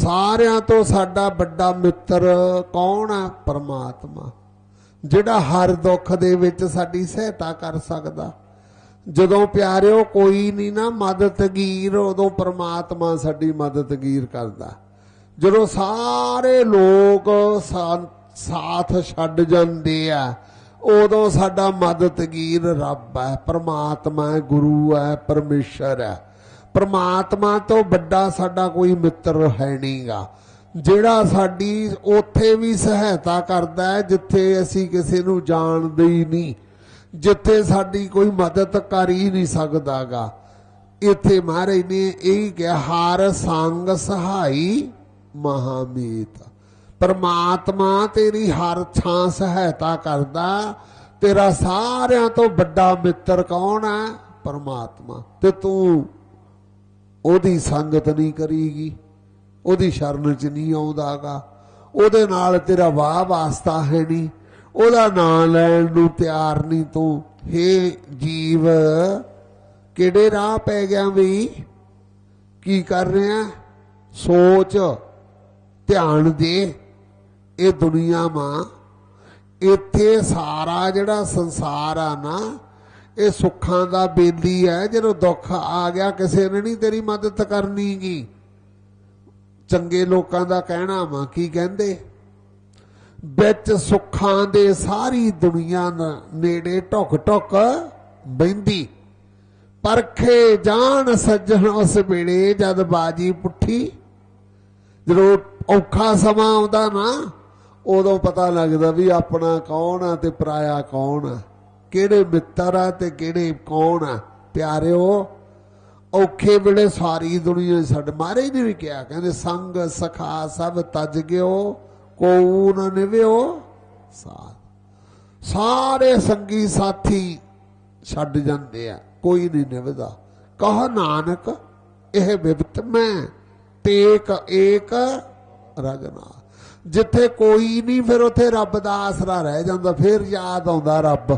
ਸਾਰਿਆਂ ਤੋਂ ਸਾਡਾ ਵੱਡਾ ਮਿੱਤਰ ਕੌਣ ਹੈ ਪਰਮਾਤਮਾ। ਜਿਹੜਾ ਹਰ ਦੁੱਖ ਦੇ ਵਿੱਚ ਸਾਡੀ ਸਹਾਇਤਾ ਕਰ ਸਕਦਾ। ਜਦੋਂ ਪਿਆਰਿਓ, ਕੋਈ ਨਹੀਂ ਨਾ ਮਦਦਗੀਰ, ਉਦੋਂ ਪਰਮਾਤਮਾ ਸਾਡੀ ਮਦਦਗੀਰ ਕਰਦਾ। ਜਦੋਂ ਸਾਰੇ ਲੋਕ ਸਾਥ ਛੱਡ ਜਾਂਦੇ ਆ, ਉਦੋਂ ਸਾਡਾ ਮਦਦਗੀਰ ਰੱਬ ਹੈ ਪਰਮਾਤਮਾ ਹੈ ਗੁਰੂ ਹੈ ਪਰਮੇਸ਼ਰ ਹੈ ਪ੍ਰਮਾਤਮਾ ਤੋਂ ਵੱਡਾ ਸਾਡਾ ਕੋਈ ਮਿੱਤਰ ਹੈ ਨਹੀਂਗਾ। ਜਿਹੜਾ ਸਾਡੀ ਉੱਥੇ ਵੀ ਸਹਾਇਤਾ ਕਰਦਾ ਹੈ, ਜਿੱਥੇ ਅਸੀਂ ਕਿਸੇ ਨੂੰ ਜਾਣਦੇ ਹੀ ਨਹੀਂ, ਜਿੱਥੇ ਸਾਡੀ ਕੋਈ ਮਦਦ ਕਰ ਹੀ ਨਹੀਂ ਸਕਦਾਗਾ। ਇੱਥੇ ਮਹਾਰਾਜ ਨੇ ਇਹ ਕਿਹਾ, ਹਾਰ ਸੰਗ ਸਹਾਈ ਮਹਾਮੀਤ। ਪਰਮਾਤਮਾ ਤੇਰੀ ਹਰ ਥਾਂ ਸਹਾਇਤਾ ਕਰਦਾ, ਤੇਰਾ ਸਾਰਿਆਂ ਤੋਂ ਵੱਡਾ ਮਿੱਤਰ ਕੌਣ ਹੈ? ਪਰਮਾਤਮਾ। ਤੇ ਤੂੰ ਉਹਦੀ ਸੰਗਤ ਨਹੀਂ ਕਰੀਗੀ, ਉਹਦੀ ਸ਼ਰਨ ਚ ਨਹੀਂ ਆਉਂਦਾਗਾ, ਉਹਦੇ ਨਾਲ ਤੇਰਾ ਵਾਹ ਵਾਸਤਾ ਹੈ ਨਹੀਂ, ਉਹਦਾ ਨਾਂ ਲੈਣ ਨੂੰ ਤਿਆਰ ਨਹੀਂ ਤੂੰ। ਹੇ ਜੀਵ, ਕਿਹੜੇ ਰਾਹ ਪੈ ਗਿਆ ਵੀ? ਕੀ ਕਰ ਰਿਹਾ? ਸੋਚ, ਧਿਆਨ ਦੇ, ਇਹ ਦੁਨੀਆ ਮਾਂ, ਇੱਥੇ ਸਾਰਾ ਜਿਹੜਾ ਸੰਸਾਰ ਆ ਨਾ ਇਹ ਸੁੱਖਾਂ ਦਾ ਬੇਲੀ ਹੈ, ਜਦੋਂ ਦੁੱਖ ਆ ਗਿਆ, ਕਿਸੇ ਨੇ ਨਹੀਂ ਤੇਰੀ ਮਦਦ ਕਰਨੀਗੀ ਚੰਗੇ ਲੋਕਾਂ ਦਾ ਕਹਿਣਾ ਵਾ, ਕੀ ਕਹਿੰਦੇ? ਵਿੱਚ ਸੁੱਖਾਂ ਦੇ ਸਾਰੀ ਦੁਨੀਆ ਨੇੜੇ ਢੁਕ ਢੁਕ ਬੈੰਦੀ ਪਰਖੇ ਜਾਣ ਸੱਜਣ ਉਸ ਵੇਲੇ, ਜਦ ਬਾਜੀ ਪੁੱਠੀ। ਜਦੋਂ ਔਖਾ ਸਮਾਂ ਆਉਂਦਾ ਨਾ, ਉਦੋਂ ਪਤਾ ਲੱਗਦਾ ਵੀ ਆਪਣਾ ਕੌਣ ਆ ਤੇ ਪਰਾਇਆ ਕੌਣ ਆ। ਕਿਹੜੇ ਮਿੱਤਰ ਆ ਤੇ ਕਿਹੜੇ ਕੌਣ ਆ? ਪਿਆਰਿਓ, ਔਖੇ ਵੇਲੇ ਸਾਰੀ ਦੁਨੀਆ ਛੱਡ ਮਾਰੇ ਨੇ ਵੀ ਕਿਹਾ। ਕਹਿੰਦੇ, ਸੰਗ, ਸਖਾ, ਸਭ ਤਜ ਗਿਓ ਕੋਉ ਨ ਨਿਵਿਓ ਸਾਥ। ਸਾਰੇ ਸੰਗੀ ਸਾਥੀ ਛੱਡ ਜਾਂਦੇ ਆ, ਕੋਈ ਨਹੀਂ ਨਿਭਦਾ ਕਹ ਨਾਨਕ, ਇਹ ਬਿਪਤ ਮੈਂ ਟੇਕ ਏਕ ਰਗਨਾ ਜਿੱਥੇ ਕੋਈ ਨਹੀਂ, ਫਿਰ ਉੱਥੇ ਰੱਬ ਦਾ ਆਸਰਾ ਰਹਿ ਜਾਂਦਾ, ਫਿਰ ਯਾਦ ਆਉਂਦਾ ਰੱਬ।